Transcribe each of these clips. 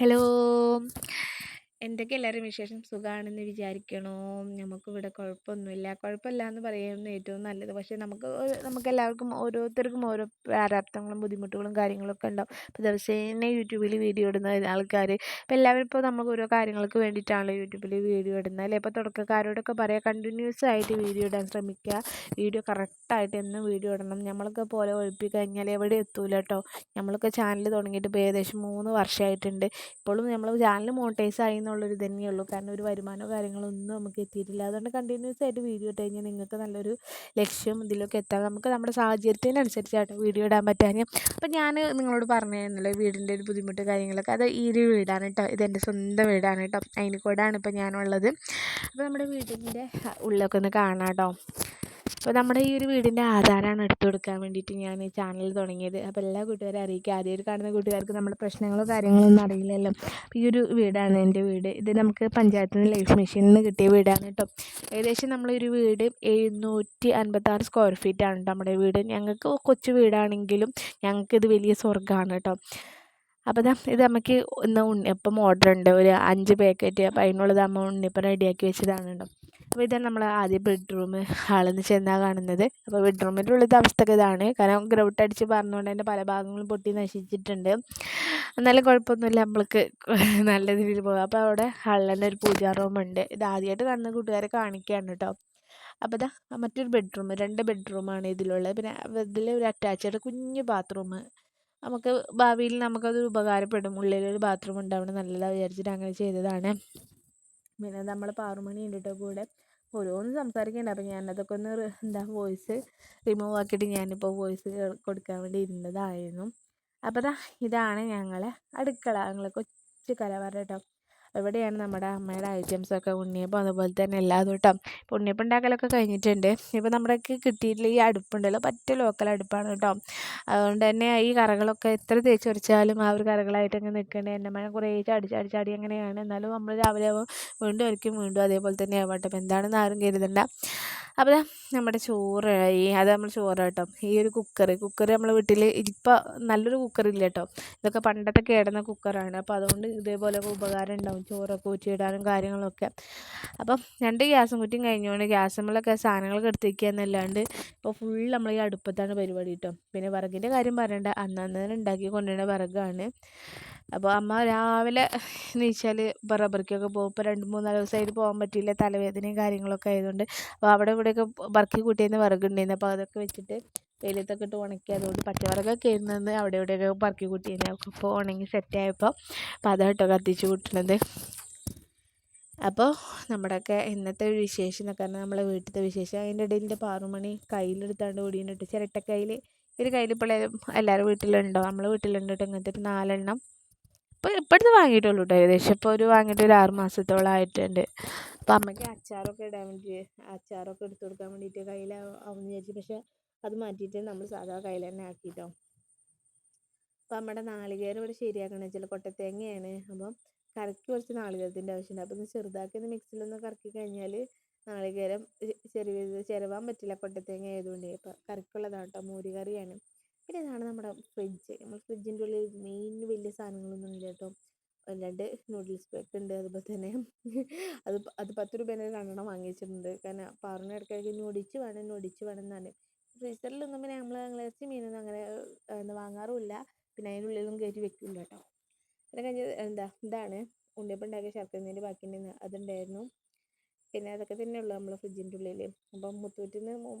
Hello. എന്തൊക്കെ എല്ലാവരും വിശേഷം സുഖമാണെന്ന് വിചാരിക്കണോ? നമുക്കിവിടെ കുഴപ്പമൊന്നുമില്ല. കുഴപ്പമില്ല എന്ന് പറയുന്നത് ഏറ്റവും നല്ലത്. പക്ഷേ നമുക്ക് നമുക്കെല്ലാവർക്കും ഓരോരുത്തർക്കും ഓരോ പ്രാരാബ്ദങ്ങളും ബുദ്ധിമുട്ടുകളും കാര്യങ്ങളൊക്കെ ഉണ്ടാവും. ഇപ്പോൾ ദിവസേന യൂട്യൂബിൽ വീഡിയോ ഇടുന്ന ആൾക്കാർ ഇപ്പോൾ എല്ലാവരും ഇപ്പോൾ നമുക്ക് ഓരോ കാര്യങ്ങൾക്ക് വേണ്ടിയിട്ടാണല്ലോ യൂട്യൂബിൽ വീഡിയോ ഇടുന്നത് അല്ലേ? ഇപ്പോൾ തുടക്കക്കാരോടൊക്കെ പറയാം കണ്ടിന്യൂസ് ആയിട്ട് വീഡിയോ ഇടാൻ ശ്രമിക്കുക. വീഡിയോ കറക്റ്റായിട്ട് എന്നും വീഡിയോ ഇടണം. നമ്മളൊക്കെ പോലെ ഒഴിപ്പി കഴിഞ്ഞാൽ എവിടെ എത്തൂല കേട്ടോ നമ്മളൊക്കെ ചാനൽ തുടങ്ങിയിട്ട് ഇപ്പോൾ ഏകദേശം മൂന്ന് വർഷമായിട്ടുണ്ട് ഇപ്പോഴും നമ്മൾ ചാനൽ മോണിറ്റൈസ് ആയി എന്നുള്ളൊരു തന്നെയേ ഉള്ളൂ. കാരണം ഒരു വരുമാനമോ കാര്യങ്ങളോ ഒന്നും നമുക്ക് എത്തിയിട്ടില്ല. അതുകൊണ്ട് കണ്ടിന്യൂസ് ആയിട്ട് വീഡിയോ ഇട്ട് കഴിഞ്ഞാൽ നിങ്ങൾക്ക് നല്ലൊരു ലക്ഷ്യം ഇതിലൊക്കെ എത്താം. നമുക്ക് നമ്മുടെ സാഹചര്യത്തിനനുസരിച്ചായിട്ട് വീഡിയോ ഇടാൻ പറ്റാൻ അപ്പം ഞാൻ നിങ്ങളോട് പറഞ്ഞിരുന്നല്ലോ വീടിന്റെ ഒരു ബുദ്ധിമുട്ട് കാര്യങ്ങളൊക്കെ. അത് ഈ ഒരു വീടാണ് കേട്ടോ. ഇതെന്റെ സ്വന്തം വീടാണ് കേട്ടോ. അതിനിക്കൂടാണ് ഇപ്പോൾ ഞാനുള്ളത്. അപ്പോൾ നമ്മുടെ വീടിന്റെ ഉള്ളിലൊക്കെ ഒന്ന് കാണാം കേട്ടോ. അപ്പോൾ നമ്മുടെ ഈ ഒരു വീടിന്റെ ആധാരമാണ് എടുത്തു കൊടുക്കാൻ വേണ്ടിയിട്ട് ഞാൻ ഈ ചാനൽ തുടങ്ങിയത്. അപ്പോൾ എല്ലാ കൂട്ടുകാരും അറിയിക്കുക. ആദ്യമായിട്ട് കാണുന്ന കൂട്ടുകാർക്ക് നമ്മുടെ പ്രശ്നങ്ങളോ കാര്യങ്ങളോ ഒന്നും അറിയില്ലല്ലോ. അപ്പോൾ ഈ ഒരു വീടാണ് എന്റെ വീട്. ഇത് നമുക്ക് പഞ്ചായത്തിൽ നിന്ന് ലൈഫ് മിഷനിൽ നിന്ന് കിട്ടിയ വീടാണ് കേട്ടോ. ഏകദേശം നമ്മളൊരു വീട് എഴുന്നൂറ്റി അൻപത്താറ് സ്ക്വയർ ഫീറ്റ് ആണ് നമ്മുടെ വീട്. ഞങ്ങൾക്ക് കൊച്ചു വീടാണെങ്കിലും ഞങ്ങൾക്കിത് വലിയ സ്വർഗമാണ് കേട്ടോ. അപ്പോൾ ഇതാ ഇത് നമുക്ക് ഇന്ന് ഉണ്ണിയപ്പം ഓർഡർ ഉണ്ട്. ഒരു അഞ്ച് പാക്കറ്റ് അപ്പോൾ അതിനുള്ളത് അമ്മ ഉണ്ണിയപ്പം റെഡിയാക്കി വെച്ചതാണ് കേട്ടോ. അപ്പോൾ ഇതാണ് നമ്മൾ ആദ്യ ബെഡ്റൂം ഹാളിൽ ചെന്നാൽ കാണുന്നത്. അപ്പോൾ ബെഡ്റൂമിന്റെ ഉള്ളിലത്തെ അവസ്ഥ ഇതാണ്. കാരണം ഗ്രൗട്ട് അടിച്ച് പറഞ്ഞുകൊണ്ട് തന്നെ പല ഭാഗങ്ങളും പൊട്ടി നശിച്ചിട്ടുണ്ട്. എന്നാലും കുഴപ്പമൊന്നുമില്ല. നമ്മൾക്ക് നല്ല രീതിയിൽ പോകാം അപ്പോൾ അവിടെ ഹാളിൽ തന്നെ ഒരു പൂജാ ഉണ്ട്. ഇത് ആദ്യമായിട്ട് കാണുന്ന കൂട്ടുകാരെ കാണിക്കുകയാണ് കേട്ടോ അപ്പോൾ ഇതാ മറ്റൊരു ബെഡ്റൂം രണ്ട് ബെഡ്റൂമാണ് ഇതിലുള്ളത്. പിന്നെ ഇതിൽ ഒരു അറ്റാച്ച്ഡ് കുഞ്ഞ് ബാത്റൂം നമുക്ക് ഭാവിയിൽ നമുക്കത് ഉപകാരപ്പെടും. ഉള്ളിലൊരു ബാത്റൂം ഉണ്ടാവണം. നല്ലതാണ് വിചാരിച്ചിട്ട് അങ്ങനെ ചെയ്തതാണ്. പിന്നെ നമ്മൾ പാറുമണി ഉണ്ട് കേട്ടോ കൂടെ ഓരോന്ന് സംസാരിക്കണ്ട. അപ്പോൾ ഞാനതൊക്കെ ഒന്ന് എന്താ വോയിസ് റിമൂവ് ആക്കിയിട്ട് ഞാനിപ്പോൾ വോയിസ് കൊടുക്കാൻ വേണ്ടി ഇരുന്നതായിരുന്നു. അപ്പോൾ ദാ ഇതാണ് ഞങ്ങളെ അടുക്കള. ഞങ്ങളെ കൊച്ചു കലവറ കേട്ടോ? ഇവിടെയാണ് നമ്മുടെ അമ്മയുടെ ഐറ്റംസൊക്കെ ഉണ്ണിയപ്പം അതുപോലെ തന്നെ എല്ലാതും കേട്ടോ ഇപ്പോൾ ഉണ്ണിയപ്പം ഉണ്ടാക്കലൊക്കെ കഴിഞ്ഞിട്ടുണ്ട്. ഇപ്പോൾ നമ്മുടെയൊക്കെ കിട്ടിയിട്ടുള്ള ഈ അടുപ്പുണ്ടല്ലോ പറ്റ ലോക്കൽ അടുപ്പാണ് കേട്ടോ. അതുകൊണ്ട് തന്നെ ഈ കറകളൊക്കെ എത്ര തേച്ച് ഉരച്ചാലും ആ ഒരു കറകളായിട്ട് അങ്ങ് നിൽക്കേണ്ടത് മഴ കുറേ ചാടി ചാടി ചാടി അങ്ങനെയാണ്. എന്നാലും നമ്മൾ രാവിലെ ആകുമ്പോൾ വീണ്ടും ഒരിക്കും വീണ്ടും അതേപോലെ തന്നെ ആവട്ടെ. എന്താണെന്ന് ആരും കരുതണ്ട. അപ്പോൾ നമ്മുടെ ചോറ് ഈ അത് നമ്മൾ ചോറ് കേട്ടോ. ഈ ഒരു കുക്കർ കുക്കർ നമ്മളെ വീട്ടിൽ ഇപ്പം നല്ലൊരു കുക്കറില്ല കേട്ടോ. ഇതൊക്കെ പണ്ടത്തെ കേടുന്ന കുക്കറാണ് അപ്പോൾ അതുകൊണ്ട് ഇതേപോലെയൊക്കെ ഉപകാരം ഉണ്ടാവും ചോറൊക്കെ ഊറ്റിയിടാനും കാര്യങ്ങളൊക്കെ. അപ്പം രണ്ട് ഗ്യാസും കുറ്റിയും കഴിഞ്ഞുകൊണ്ട് ഗ്യാസുമ്മളൊക്കെ സാധനങ്ങളൊക്കെ എടുത്തേക്കുക എന്നല്ലാണ്ട് ഇപ്പോൾ ഫുൾ നമ്മൾ ഈ അടുപ്പത്താണ് പരിപാടി കേട്ടോ പിന്നെ വിറകിന്റെ കാര്യം പറയണ്ട. അന്നന്നേരം ഉണ്ടാക്കി കൊണ്ടുവരുന്ന വിറകാണ്. അപ്പോൾ അമ്മ രാവിലെ എന്നുവെച്ചാൽ ബറബറിക്കൊക്കെ പോകും. ഇപ്പോൾ രണ്ട് മൂന്നാൽ ദിവസമായിട്ട് പോകാൻ പറ്റിയില്ല. തലവേദനയും കാര്യങ്ങളൊക്കെ ആയതുകൊണ്ട്. അപ്പോൾ അവിടെ ഇവിടെയൊക്കെ ബറക്കി കൂട്ടിയിരുന്ന വിറകുണ്ടായിരുന്നു. അപ്പോൾ അതൊക്കെ വെച്ചിട്ട് വെയിലത്തൊക്കെ ഇട്ട് ഉണക്കി അതുകൊണ്ട് പച്ചവറകൊക്കെ ഇരുന്നത് അവിടെ ഇവിടെയൊക്കെ പറക്കി കൂട്ടിയിരുന്നു അപ്പോൾ ഉണങ്ങി സെറ്റായപ്പോൾ അപ്പോൾ അതാണ് കേട്ടോ കത്തിച്ച് കൂട്ടുന്നത് അപ്പോൾ നമ്മുടെയൊക്കെ ഇന്നത്തെ ഒരു വിശേഷം എന്നൊക്കെ പറഞ്ഞാൽ നമ്മളെ വീട്ടിലത്തെ വിശേഷം. അതിന്റെ ഇടയിൽ എന്റെ പാറുമണി കയ്യിലെടുത്താണ്ട് ഓടിയിട്ട് ചിരട്ടക്കയ്യിൽ ഒരു കയ്യിൽ ഇപ്പോൾ എല്ലാവരും വീട്ടിലുണ്ടോ? നമ്മളെ വീട്ടിലുണ്ട് ഇങ്ങനത്തെ ഒരു നാലെണ്ണം. ഇപ്പോൾ ഇപ്പോഴത്തെ വാങ്ങിയിട്ടുള്ളൂ കേട്ടോ ഏകദേശം. ഇപ്പോൾ ഒരു വാങ്ങിയിട്ട് ഒരു ആറ് മാസത്തോളം ആയിട്ടുണ്ട്. അപ്പോൾ അമ്മയ്ക്ക് അച്ചാറൊക്കെ ഇടാൻ വേണ്ടി അച്ചാറൊക്കെ എടുത്തു കൊടുക്കാൻ വേണ്ടിയിട്ട് കയ്യിലാവും വിചാരിച്ചു. പക്ഷേ അത് മാറ്റിയിട്ട് നമ്മൾ സാധാ കയ്യിൽ തന്നെ ആക്കിയിട്ടോ അപ്പോൾ നമ്മുടെ നാളികേരം ഇവിടെ ശരിയാക്കണം. വെച്ചാൽ കൊട്ടത്തേങ്ങയാണ്. അപ്പം കറക്കി കുറച്ച് നാളികേരത്തിന്റെ ആവശ്യമുണ്ട് അപ്പോൾ ഒന്ന് ചെറുതാക്കി ഒന്ന് മിക്സിയിലൊന്ന് കറക്കി കഴിഞ്ഞാൽ നാളികേരം ചെറിയ ചിരവാൻ പറ്റില്ല കൊട്ടത്തേങ്ങ ആയതുകൊണ്ട്. കറക്കി കറിക്കുള്ളതാണ് കേട്ടോ മോര് കറിയാണ്. പിന്നെ ഇതാണ് നമ്മുടെ ഫ്രിഡ്ജ് നമ്മൾ ഫ്രിഡ്ജിന്റെ ഉള്ളിൽ മെയിൻ വലിയ സാധനങ്ങളൊന്നും ഇല്ല കേട്ടോ രണ്ട് നൂഡിൽസ് പാക്ക് ഉണ്ട് അതുപോലെ തന്നെ അത് അത് പത്ത് രൂപേന്റെ രണ്ടെണ്ണം വാങ്ങിച്ചിട്ടുണ്ട്. കാരണം പാറിന് ഇടയ്ക്കിടയ്ക്ക് നൊടിച്ച് വേണം നൊടിച്ച് വേണം എന്നാണ്. ഫ്രീസറിലൊന്നും പിന്നെ നമ്മൾ ഇറച്ചി മീനൊന്നും അങ്ങനെ എന്താ വാങ്ങാറുമില്ല. പിന്നെ അതിനുള്ളിലൊന്നും കയറ്റി വെക്കില്ല കേട്ടോ പിന്നെ കഴിഞ്ഞ എന്താ ഇതാണ്. ഉണ്ണിയപ്പം ഉണ്ടാക്കിയ ശർക്കരനീര് ബാക്കിയുണ്ടെന്ന് അതുണ്ടായിരുന്നു. പിന്നെ അതൊക്കെ തന്നെ ഉള്ളൂ നമ്മളെ ഫ്രിഡ്ജിന്റെ ഉള്ളിൽ അപ്പം മുത്തൂറ്റിൽ നിന്ന്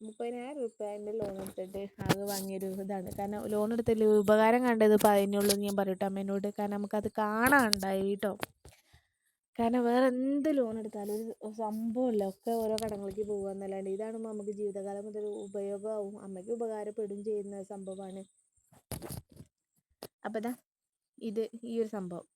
മുപ്പതിനായിരം രൂപേന്റെ ലോൺ എടുത്തിട്ട് അത് വാങ്ങിയൊരു ഇതാണ്. കാരണം ലോൺ എടുത്തതിൽ ഉപകാരം കണ്ടത് ഇപ്പോൾ അതിനുള്ളൂ ഞാൻ പറയട്ടെ അമ്മേനോട്. കാരണം നമുക്കത് കാണാനുണ്ടായി കേട്ടോ കാരണം വേറെ എന്ത് ലോൺ എടുത്താലും ഒരു സംഭവമില്ല. ഒക്കെ ഓരോ കടങ്ങളിലേക്ക് പോകുക എന്നല്ലാണ്ട്. ഇതാകുമ്പോൾ നമുക്ക് ജീവിതകാലം മുതൽ ഉപയോഗമാവും. അമ്മയ്ക്ക് ഉപകാരപ്പെടും ചെയ്യുന്ന സംഭവമാണ്. അപ്പോൾ ഇതാ ഈ ഒരു സംഭവം.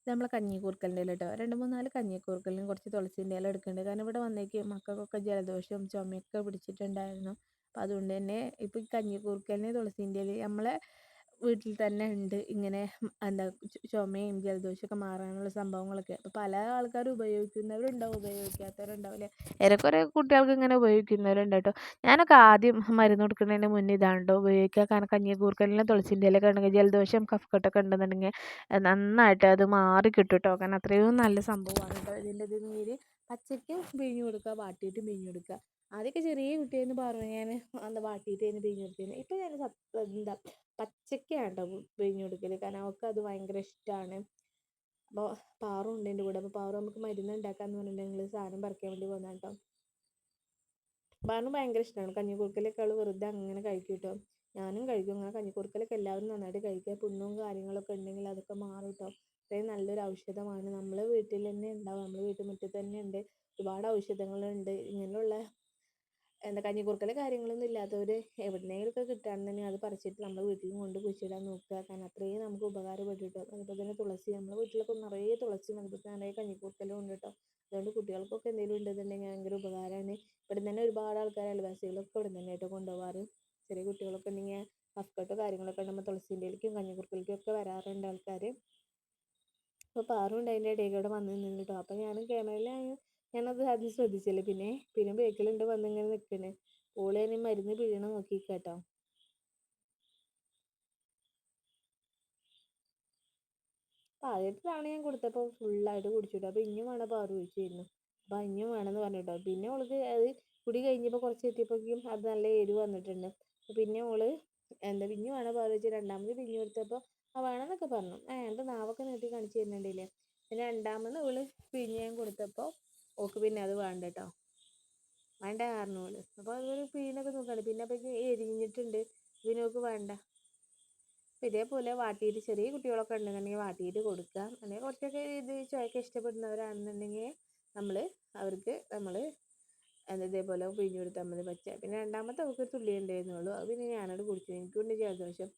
ഇത് നമ്മളെ കഞ്ഞിക്കൂർക്കലിന്റെ ഇല കേട്ടോ രണ്ട് മൂന്നാൽ കഞ്ഞിക്കൂർക്കലിനും കുറച്ച് തുളസിന്റെ ഇല എടുക്കുന്നുണ്ട്. കാരണം ഇവിടെ വന്നേക്ക് മക്കൾക്കൊക്കെ ജലദോഷം ചുമയൊക്കെ പിടിച്ചിട്ടുണ്ടായിരുന്നു. അപ്പം അതുകൊണ്ട് തന്നെ ഇപ്പോൾ ഈ കഞ്ഞിക്കൂർക്കലിന് തുളസിന്റെ ഇല നമ്മളെ വീട്ടിൽ തന്നെ ഉണ്ട്. ഇങ്ങനെ എന്താ ചുമയും ജലദോഷമൊക്കെ മാറാനുള്ള സംഭവങ്ങളൊക്കെ. അപ്പോൾ പല ആൾക്കാരും ഉപയോഗിക്കുന്നവരുണ്ടാവും ഉപയോഗിക്കാത്തവരുണ്ടാവില്ലേ. ഏറെക്കുറെ കുട്ടികൾക്ക് ഇങ്ങനെ ഉപയോഗിക്കുന്നവരുണ്ട് കേട്ടോ. ഞാനൊക്കെ ആദ്യം മരുന്ന് കൊടുക്കുന്നതിന് മുന്നേ ഇതാണ് കേട്ടോ ഉപയോഗിക്കുക. കാരണം കഞ്ഞിക്കൂർക്കലിനെ തുളസിന്റെ ഇലയൊക്കെ ഉണ്ടെങ്കിൽ ജലദോഷം കഫക്കെട്ടൊക്കെ ഉണ്ടെന്നുണ്ടെങ്കിൽ നന്നായിട്ട് അത് മാറി കിട്ടും കേട്ടോ. കാരണം അത്രയും നല്ല സംഭവമാണ് കേട്ടോ. ഇതിന്റെ ഇത് നീര് പച്ചയ്ക്ക് പിഴിഞ്ഞ് കൊടുക്കുക വാട്ടിയിട്ട് പിഴിഞ്ഞ് കൊടുക്കുക. ആദ്യമൊക്കെ ചെറിയ കുട്ടിയെന്ന് പറഞ്ഞു ഞാൻ എന്താ വാട്ടിയിട്ടായിരുന്നു പിഴിഞ്ഞ് കൊടുത്തിരുന്നത്. ഇപ്പോൾ ഞാൻ എന്താ പച്ചയ്ക്കാണ് കേട്ടോ പിഴിഞ്ഞ് കൊടുക്കൽ കാരണം അവൾക്ക് അത് ഭയങ്കര ഇഷ്ടമാണ് അപ്പോൾ പാറു ഉണ്ട് എന്റെ കൂടെ. അപ്പോൾ പാറു നമുക്ക് മരുന്ന് ഉണ്ടാക്കാമെന്ന് പറഞ്ഞിട്ടുണ്ടെങ്കിൽ സാധനം പറിക്കാൻ വേണ്ടി പോകുന്ന കേട്ടോ പാറിന് ഭയങ്കര ഇഷ്ടമാണ് കഞ്ഞിക്കുറുക്കലൊക്കെ അവൾ വെറുതെ അങ്ങനെ കഴിക്കും കേട്ടോ ഞാനും കഴിക്കും. അങ്ങനെ കഞ്ഞിക്കുറുക്കലൊക്കെ എല്ലാവരും നന്നായിട്ട് കഴിക്കുക പുണ്ണും കാര്യങ്ങളൊക്കെ ഉണ്ടെങ്കിൽ അതൊക്കെ മാറും കേട്ടോ അത്രയും നല്ലൊരു ഔഷധമാണ്. നമ്മളെ വീട്ടിൽ തന്നെ ഉണ്ടാവും. നമ്മൾ വീട്ടുമുറ്റത്ത് തന്നെ ഉണ്ട്. ഒരുപാട് ഔഷധങ്ങളുണ്ട്. ഇങ്ങനെയുള്ള എന്താ കഞ്ഞിക്കുറുക്കൽ കാര്യങ്ങളൊന്നും ഇല്ലാത്തവർ എവിടുന്നെങ്കിലുമൊക്കെ കിട്ടുകയാണെന്നുണ്ടെങ്കിൽ അത് പറിച്ചിട്ട് നമ്മൾ വീട്ടിലും കൊണ്ട് കുഴിച്ചിടാൻ നോക്കുക. കാരണം അത്രയും നമുക്ക് ഉപകാരപ്പെട്ടിട്ടോ. അതുപോലെ തന്നെ തുളസി നമ്മുടെ വീട്ടിലൊക്കെ നിറയെ തുളസിയും അതുപോലെ നിറയെ കഞ്ഞിക്കുറുക്കലും ഉണ്ട് കേട്ടോ അതുകൊണ്ട് കുട്ടികൾക്കൊക്കെ എന്തെങ്കിലും ഉണ്ടെന്നുണ്ടെങ്കിൽ ഭയങ്കര ഉപകാരമാണ് ഇവിടെ തന്നെ ഒരുപാട് ആൾക്കാർ അയൽവാസികളൊക്കെ ഇവിടെ തന്നെ ആയിട്ട് കൊണ്ടുപോകാറ് ചെറിയ കുട്ടികളൊക്കെ ഉണ്ടെങ്കിൽ കഫക്കെട്ടോ കാര്യങ്ങളൊക്കെ ഉണ്ടെങ്കിൽ തുളസിന്റെയിലേക്കും കഞ്ഞിക്കുറുക്കലേക്കും ഒക്കെ വരാറുണ്ട് ആൾക്കാർ അപ്പോൾ പാറുണ്ട് അതിന്റെ ഇടയിൽ കൂടെ വന്ന് നിന്നിട്ടോ അപ്പോൾ ഞാനും ക്യാമറയിൽ ഞാനത് ആദ്യം ശ്രദ്ധിച്ചില്ല? പിന്നെ പിന്നെ ബേക്കിലുണ്ട് വന്ന് ഇങ്ങനെ നിൽക്കണേ ഓൾ തന്നെ മരുന്ന് പിഴയണ നോക്കിക്കാട്ടോ. അപ്പോൾ ആദ്യത്തെ ഞാൻ കൊടുത്തപ്പോൾ ഫുള്ളായിട്ട് കുടിച്ചിട്ടു. അപ്പോൾ ഇഞ്ഞും വേണം പാറു ചോദിച്ചിരുന്നു അപ്പോൾ അഞ്ഞും വേണമെന്ന് പറഞ്ഞിട്ടോ. പിന്നെ ഓൾക്ക് അത് കുടി കഴിഞ്ഞപ്പോൾ കുറച്ച് എത്തിയപ്പോഴേക്കും അത് നല്ല എരിവ് വന്നിട്ടുണ്ട്. പിന്നെ ഓൾ എന്താ പിന്നെ വേണം പാറു ചോദിച്ചു രണ്ടാമത് പിഞ്ഞു കൊടുത്തപ്പോൾ ആ വേണമെന്നൊക്കെ പറഞ്ഞു. ആ എന്റെ നാവൊക്കെ നീട്ടി കാണിച്ച് തരുന്നുണ്ടല്ലേ? പിന്നെ രണ്ടാമത് ഓൾ പിഞ്ഞു ഞാൻ കൊടുത്തപ്പോൾ ഓൾക്ക് പിന്നെ അത് വേണ്ട കേട്ടോ വേണ്ട കാരണം ഓൾ. അപ്പോൾ അതൊരു പീനൊക്കെ നോക്കാണ്. പിന്നെ അപ്പോഴേക്കും എരിഞ്ഞിട്ടുണ്ട്. പിന്നെ വേണ്ട. ഇതേപോലെ വാട്ടിയിട്ട് ചെറിയ കുട്ടികളൊക്കെ ഉണ്ടെന്നുണ്ടെങ്കിൽ വാട്ടിയിട്ട് കൊടുക്കുക. അല്ലെങ്കിൽ കുറച്ചൊക്കെ ഇത് ചോയൊക്കെ ഇഷ്ടപ്പെടുന്നവരാണെന്നുണ്ടെങ്കിൽ നമ്മൾ അവർക്ക് നമ്മൾ ഇതേപോലെ പിഴിഞ്ഞു കൊടുത്താൽ മതി. പച്ച പിന്നെ രണ്ടാമത്തെ അവൾക്ക് തുള്ളി ഉണ്ടായിരുന്നുള്ളൂ. അത് പിന്നെ ഞാനത് കുടിച്ചു. എനിക്കുണ്ട് ജലദോഷം.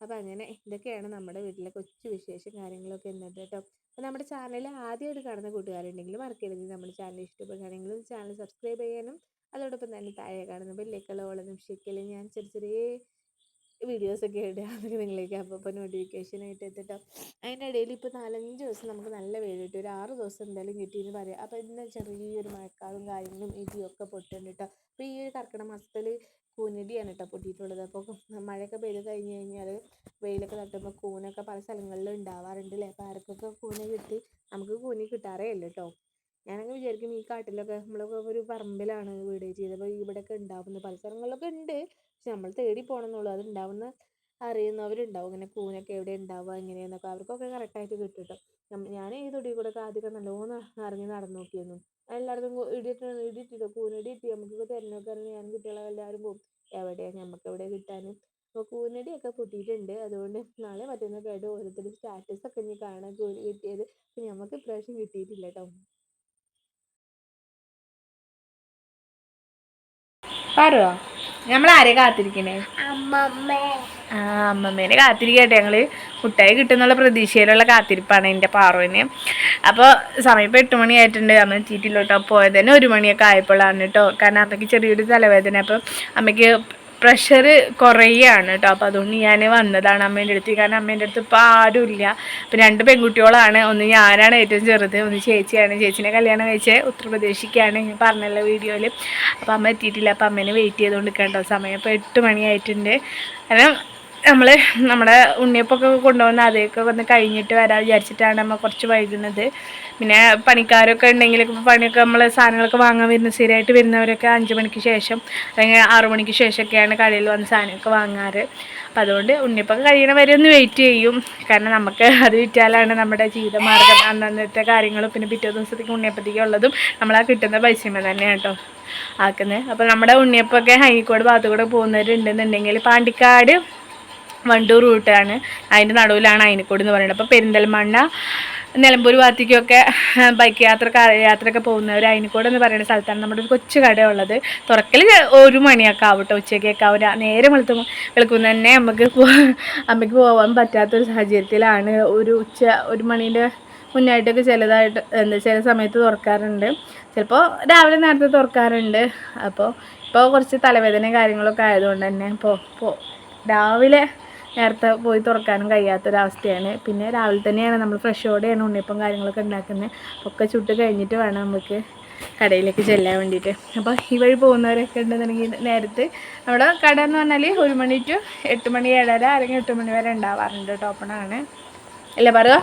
അപ്പോൾ അങ്ങനെ ഇതൊക്കെയാണ് നമ്മുടെ വീട്ടിലെ കൊച്ചു വിശേഷം കാര്യങ്ങളൊക്കെ എന്നിട്ട് കേട്ടോ. അപ്പോൾ നമ്മുടെ ചാനൽ ആദ്യമായിട്ട് കാണുന്ന കൂട്ടുകാരുണ്ടെങ്കിൽ മറക്കരുത്. നമ്മുടെ ചാനൽ ഇഷ്ടപ്പെടുകയാണെങ്കിൽ ചാനൽ സബ്സ്ക്രൈബ് ചെയ്യാനും അതോടൊപ്പം തന്നെ താഴെ കാണുന്ന ബെല്ലേക്കുള്ള ഓള നിമിഷത്തിൽ ഞാൻ ചെറിയ ചെറിയ വീഡിയോസൊക്കെ ഇടുക. അതൊക്കെ നിങ്ങളിലേക്ക് അപ്പോൾ ആയിട്ട് എത്തിട്ടോ. അതിന്റെ ഇടയിൽ ഇപ്പോൾ നാലഞ്ച് ദിവസം നമുക്ക് നല്ല വെയിൽ കിട്ടും. ഒരു ആറ് ദിവസം എന്തായാലും കിട്ടിയെന്ന് പറയാം. അപ്പോൾ ഇന്ന് ചെറിയൊരു മഴക്കാലും കാര്യങ്ങളും ഇടിയൊക്കെ പൊട്ടുണ്ട് കേട്ടോ അപ്പോൾ ഈ ഒരു കർക്കിടക മാസത്തിൽ കൂനിടിയാണ് കേട്ടോ പൊട്ടിയിട്ടുള്ളത്. അപ്പോൾ മഴയൊക്കെ പെയ്ത് കഴിഞ്ഞ് കഴിഞ്ഞാൽ വെയിലൊക്കെ തട്ടുമ്പോൾ കൂനൊക്കെ പല സ്ഥലങ്ങളിലും ഉണ്ടാവാറുണ്ട് അല്ലേ അപ്പോൾ ആർക്കൊക്കെ കൂന കിട്ടി നമുക്ക് കൂനി കിട്ടാറേ ഇല്ല കേട്ടോ ഞാനങ്ങ് വിചാരിക്കും ഈ കാട്ടിലൊക്കെ നമ്മളൊക്കെ ഒരു പറമ്പിലാണ് വീട് ചെയ്തപ്പോൾ ഇവിടെയൊക്കെ ഉണ്ടാവുന്നത് പല സ്ഥലങ്ങളിലൊക്കെ ഉണ്ട് പക്ഷെ നമ്മൾ തേടി പോകണമെന്നുള്ളൂ അത് ഉണ്ടാവുന്ന അറിയുന്നവരുണ്ടാവും. ഇങ്ങനെ കൂനൊക്കെ എവിടെ ഉണ്ടാവുക എങ്ങനെയാന്നൊക്കെ. അവർക്കൊക്കെ കറക്റ്റായിട്ട് കിട്ടും കേട്ടോ ഞാൻ ഈ തൊടിയിൽ കൂടെ ഒക്കെ ആദ്യമൊക്കെ നല്ലോണം ഇറങ്ങി നടന്നു നോക്കിയിരുന്നു. എല്ലായിടത്തും ഇടിയിട്ട് ഇടിയിട്ടിട്ടോ കൂനടി കിട്ടി നമുക്കൊക്കെ തിരഞ്ഞൊക്കെ ഇറങ്ങി ഞാനും കുട്ടികളെ എല്ലാവരും പോകും. എവിടെയാ നമുക്ക് എവിടെ കിട്ടാൻ അപ്പോൾ കൂനടിയൊക്കെ പൊട്ടിയിട്ടുണ്ട്. അതുകൊണ്ട് നാളെ മറ്റന്നൊക്കെ ആയിട്ട് ഓരോരുത്തരും സ്റ്റാറ്റസ് ഒക്കെ ഇനി കാണാൻ കൂലി കിട്ടിയത്. നമുക്ക് ഇപ്രാവശ്യം കിട്ടിയിട്ടില്ല കേട്ടോ പറയുമോ നമ്മൾ ആരെ കാത്തിരിക്കണേ? ആ അമ്മമ്മേനെ കാത്തിരിക്കട്ടെ. ഞങ്ങൾ മുട്ടായി കിട്ടുന്നുള്ള പ്രതീക്ഷയിലുള്ള കാത്തിരിപ്പാണ് എന്റെ പാറുവിന്. അപ്പോൾ സമയം ഇപ്പോൾ എട്ട് മണിയായിട്ടുണ്ട് അമ്മ ചീറ്റിലോട്ടോ പോയതന്നെ പോയത് തന്നെ ഒരു മണിയൊക്കെ ആയപ്പോഴാണ് കേട്ടോ. കാരണം അമ്മയ്ക്ക് ചെറിയൊരു തലവേദന. അപ്പോൾ അമ്മയ്ക്ക് പ്രഷർ കുറയുകയാണ് കേട്ടോ. അപ്പോൾ അതുകൊണ്ട് ഞാൻ വന്നതാണ് അമ്മേന്റെ അടുത്ത്. കാരണം അമ്മേന്റെ അടുത്ത് ഇപ്പോൾ ആരുമില്ല അപ്പം രണ്ട് പെൺകുട്ടികളാണ്. ഒന്ന് ഞാനാണ് ഏറ്റവും ചെറുത് ഒന്ന് ചേച്ചിയാണ്. ചേച്ചിനെ കല്യാണം കഴിച്ച് ഉത്തർപ്രദേശിക്കാണ് ഞാൻ പറഞ്ഞല്ലോ വീഡിയോയിൽ. അപ്പോൾ അമ്മ എത്തിയിട്ടില്ല. അപ്പോൾ അമ്മേനെ വെയിറ്റ് ചെയ്തുകൊണ്ട് കേട്ടോ. സമയം ഇപ്പോൾ എട്ട് മണിയായിട്ടുണ്ട്. കാരണം നമ്മൾ നമ്മുടെ ഉണ്ണിയപ്പൊക്കെ കൊണ്ടുപോകുന്ന അതൊക്കെ വന്ന് കഴിഞ്ഞിട്ട് വരാൻ വിചാരിച്ചിട്ടാണ് നമ്മൾ കുറച്ച് വൈകുന്നത്. പിന്നെ പണിക്കാരൊക്കെ ഉണ്ടെങ്കിൽ പണിയൊക്കെ നമ്മൾ സാധനങ്ങളൊക്കെ വാങ്ങാൻ വരുന്ന സ്ഥിരമായിട്ട് വരുന്നവരൊക്കെ അഞ്ച് മണിക്ക് ശേഷം അല്ലെങ്കിൽ ആറു മണിക്ക് ശേഷമൊക്കെയാണ് കടയിൽ വന്ന് സാധനമൊക്കെ വാങ്ങാറ്. അപ്പം അതുകൊണ്ട് ഉണ്ണിയപ്പൊക്കെ കഴിയണ വരെ ഒന്ന് വെയിറ്റ് ചെയ്യും. കാരണം നമുക്ക് അത് വിറ്റാലാണ് നമ്മുടെ ജീവിതമാർഗം അന്നന്നത്തെ കാര്യങ്ങളും പിന്നെ പിറ്റേ ദിവസത്തേക്ക് ഉണ്ണിയപ്പത്തേക്ക് ഉള്ളതും നമ്മൾ ആ കിട്ടുന്ന പൈസമേ തന്നെയാണ് കേട്ടോ. ആക്കുന്നത് അപ്പോൾ നമ്മുടെ ഉണ്ണിയപ്പൊക്കെ ഹൈക്കോട് ഭാഗത്തു കൂടെ പോകുന്നവരുണ്ടെന്നുണ്ടെങ്കിൽ പാണ്ടിക്കാട് വണ്ടൂർ റൂട്ടാണ് അതിന്റെ നടുവിലാണ് അയിനക്കോട് എന്ന് പറയുന്നത്. അപ്പോൾ പെരിന്തൽമണ്ണ നിലമ്പൂർ ഭാഗത്തേക്കൊക്കെ ബൈക്ക് യാത്ര യാത്ര യാത്രയൊക്കെ പോകുന്നവർ അയിനക്കോട് എന്ന് പറയുന്ന സ്ഥലത്താണ് നമ്മുടെ ഒരു കൊച്ചു കട ഉള്ളത് തുറക്കൽ ഒരു മണിയൊക്കെ ആവട്ടെ ഉച്ചയ്ക്കൊക്കെ ആവും. നേരെ വെളുത്ത് വെളുക്കുന്ന തന്നെ നമുക്ക് അമ്മയ്ക്ക് പോകാൻ പറ്റാത്തൊരു സാഹചര്യത്തിലാണ് ഒരു ഉച്ച ഒരു മണീന്റെ മുന്നായിട്ടൊക്കെ ചിലതായിട്ട് എന്താ ചില സമയത്ത് തുറക്കാറുണ്ട്. ചിലപ്പോൾ രാവിലെ നേരത്തെ തുറക്കാറുണ്ട്. അപ്പോൾ ഇപ്പോൾ കുറച്ച് തലവേദനയും കാര്യങ്ങളൊക്കെ ആയതുകൊണ്ട് തന്നെ ഇപ്പോൾ രാവിലെ നേരത്തെ പോയി തുറക്കാനും കഴിയാത്തൊരവസ്ഥയാണ്. പിന്നെ രാവിലെ തന്നെയാണ് നമ്മൾ ഫ്രഷോടെയാണ് ഉണ്ണിയപ്പം കാര്യങ്ങളൊക്കെ ഉണ്ടാക്കുന്നത്. ഒക്കെ ചുട്ട് കഴിഞ്ഞിട്ട് വേണം നമുക്ക് കടയിലേക്ക് ചെല്ലാൻ വേണ്ടിയിട്ട്. അപ്പോൾ ഈ വഴി പോകുന്നവരൊക്കെ ഉണ്ടെന്നുണ്ടെങ്കിൽ നേരത്തെ നമ്മുടെ കട എന്ന് പറഞ്ഞാൽ ഒരു മണി ടു എട്ട് മണി ഏഴര അല്ലെങ്കിൽ എട്ട് മണി വരെ ഉണ്ടാവാറുണ്ട് ടോപ്പണാണ് അല്ലേ പറയുക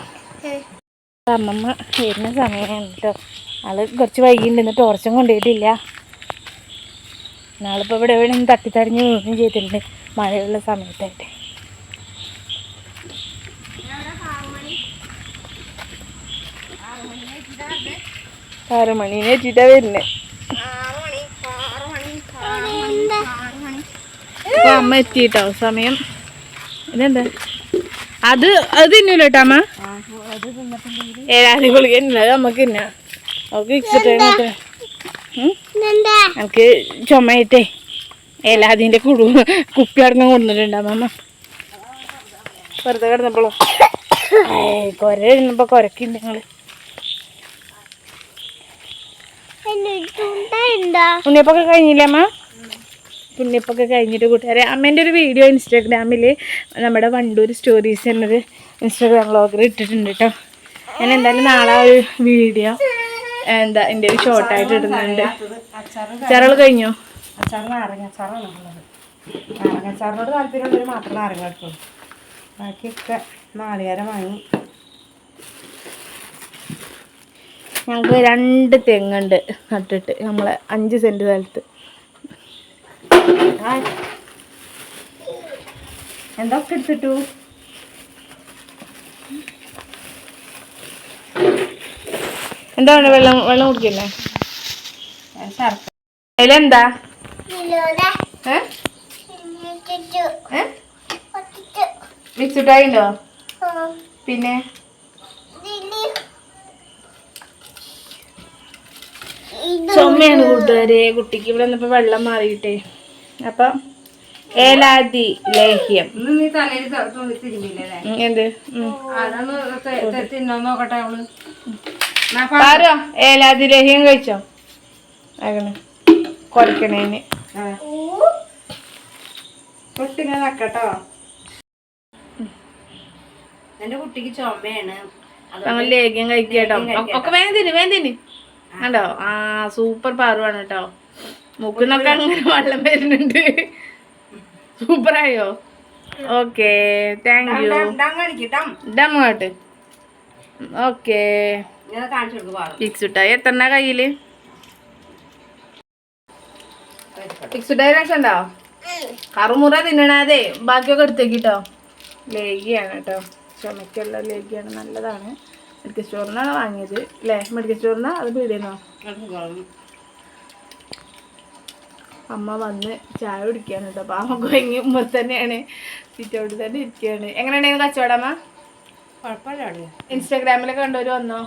അമ്മമ്മ വരുന്ന സമയമാണ് കേട്ടോ. ആൾ കുറച്ച് വൈകിണ്ടെന്ന് ടോർച്ചും കൊണ്ടുപോയിട്ടില്ല. നാളിപ്പോൾ ഇവിടെ എവിടെയും തട്ടിത്തറിഞ്ഞ് വീഴുകയും ചെയ്തിട്ടുണ്ട്. മഴയുള്ള സമയത്തായിട്ട്. ആറ് മണീനെ എത്തിയിട്ടാ വരുന്നത് അപ്പൊ അമ്മ എത്തിയിട്ടോ സമയം. ഇതെന്താ? അത് അത് തിന്നൂല കേട്ടോ അമ്മ ഗുളിക തിന്നില്ല അത് നമുക്ക് തിന്നാ. അവൾക്ക് ഇച്ചിട്ട് എനിക്ക് ചുമയിട്ടേ ഏലാതിന്റെ കുടു കുപ്പി അടങ്ങും കൊണ്ടുവന്നിട്ടുണ്ട് അമ്മ വെറുതെ കിടന്നപ്പോഴോ കൊര ഇരുന്നപ്പോ കൊരക്കുണ്ട് ഞങ്ങൾ ഉണ്ണിയപ്പൊക്കെ കഴിഞ്ഞില്ലേ അമ്മ? ഉണ്ണിയപ്പൊക്കെ കഴിഞ്ഞിട്ട് കൂട്ടുകാരെ അമ്മേന്റെ ഒരു വീഡിയോ ഇൻസ്റ്റാഗ്രാമിൽ നമ്മുടെ വണ്ടൂർ സ്റ്റോറീസ് എന്നൊരു ഇൻസ്റ്റാഗ്രാം വ്ളോഗർ ഇട്ടിട്ടുണ്ട് കേട്ടോ ഞാൻ എന്തായാലും നാളെ ഒരു വീഡിയോ എന്താ എന്റെ ഒരു ഷോർട്ടായിട്ട് ഇടുന്നുണ്ട്. അച്ചാറുകൾ കഴിഞ്ഞോ? അച്ചാർ നാരങ്ങ അച്ചാറാണ് ഉള്ളത് നാരങ്ങ അച്ചാറിനോട് താല്പര്യമുള്ളവർ മാത്രം നാരങ്ങ എടുക്കുള്ളൂ ബാക്കിയൊക്കെ നാളികേരം വാങ്ങി ഞങ്ങൾക്ക് രണ്ട് തെങ്ങുണ്ട് നട്ടിട്ട് നമ്മളെ അഞ്ച് സെന്റ് സ്ഥലത്ത്. എന്തൊക്കെ എടുത്തിട്ടു? എന്താണ് വെള്ളം വെള്ളം കുടിക്കില്ലേ? അതിലെന്താ? ഏ? ഏ? മിക്സിട്ടായി ഉണ്ടോ പിന്നെ? ചുമയാണ് കൂട്ടുകാരെ. കുട്ടിക്ക് ഇവിടെ നിന്നപ്പോ വെള്ളം മാറിയിട്ടേ. അപ്പൊ ഏലാദി ലേഹ്യം എന്ത്? ആരോ ഏലാദി ലേഹ്യം കഴിച്ചോ? അങ്ങനെ കുറയ്ക്കണേന്. കുട്ടിനെ നക്കട്ടോ. എന്റെ കുട്ടിക്ക് ചുമയാണ്. ഞങ്ങൾ ലേഹ്യം കഴിക്കട്ടോ. കേട്ടോ ഒക്കെ വേണ്ടി വേന്തിന് കണ്ടോ? ആ സൂപ്പർ പാറുവാണ് കേട്ടോ മുക്കുന്നൊക്കെ അങ്ങനെ വെള്ളം വരുന്നുണ്ട്. സൂപ്പറായോ? ഓക്കെ താങ്ക് യു ഡം കേട്ട് ഓക്കെ. ഫിക്സുട്ടായി കാണിച്ചു കൊടുക്കും പാടും ഫിക്സ് ഇട്ടായി എത്ര കയ്യിൽ ഫിക്സുട്ടായി രക്ഷണ്ടോ കറുമുറ തിന്നണാതെ ബാക്കിയൊക്കെ എടുത്തേക്കിട്ടോ ലേഗിയാണ് കേട്ടോ ചുമക്കുള്ള ലേഗിയാണ് നല്ലതാണ്. മെഡിക്കൽ സ്റ്റോറിൽ നിന്നാണ് വാങ്ങിയത് അല്ലേ മെഡിക്കൽ സ്റ്റോറിൽ അത് പീടിയെന്നോ? അമ്മ വന്ന് ചായ കുടിക്കുകയാണ് കേട്ടോ അപ്പം അമ്മ കൊയങ്ങി ഉമ്മ തന്നെയാണ്. സിറ്റൗട്ടിൽ തന്നെ ഇരിക്കുകയാണ് എങ്ങനെയുണ്ടായിരുന്നു കച്ചവടമ്മ കുഴപ്പമില്ല ഇൻസ്റ്റാഗ്രാമിലൊക്കെ കണ്ടവര് വന്നോ?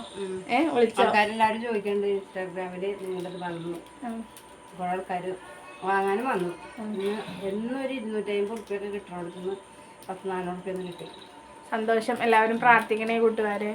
ഏ വിളിച്ചോ? ആൾക്കാരെല്ലാവരും ചോദിക്കുന്നുണ്ട് ഇൻസ്റ്റാഗ്രാമിൽ നിങ്ങളുടെ വന്നു. കുറെ ആൾക്കാർ വാങ്ങാനും വന്നു. എന്നൊരു എന്നും ഒരു ഇരുന്നൂറ്റമ്പത് ഉറുപ്പ്യൊക്കെ കിട്ടണോടത്തുനിന്ന് പത്ത് നാനൂറ് കിട്ടി. സന്തോഷം. എല്ലാവരും പ്രാർത്ഥിക്കണേ കൂട്ടുകാരെ.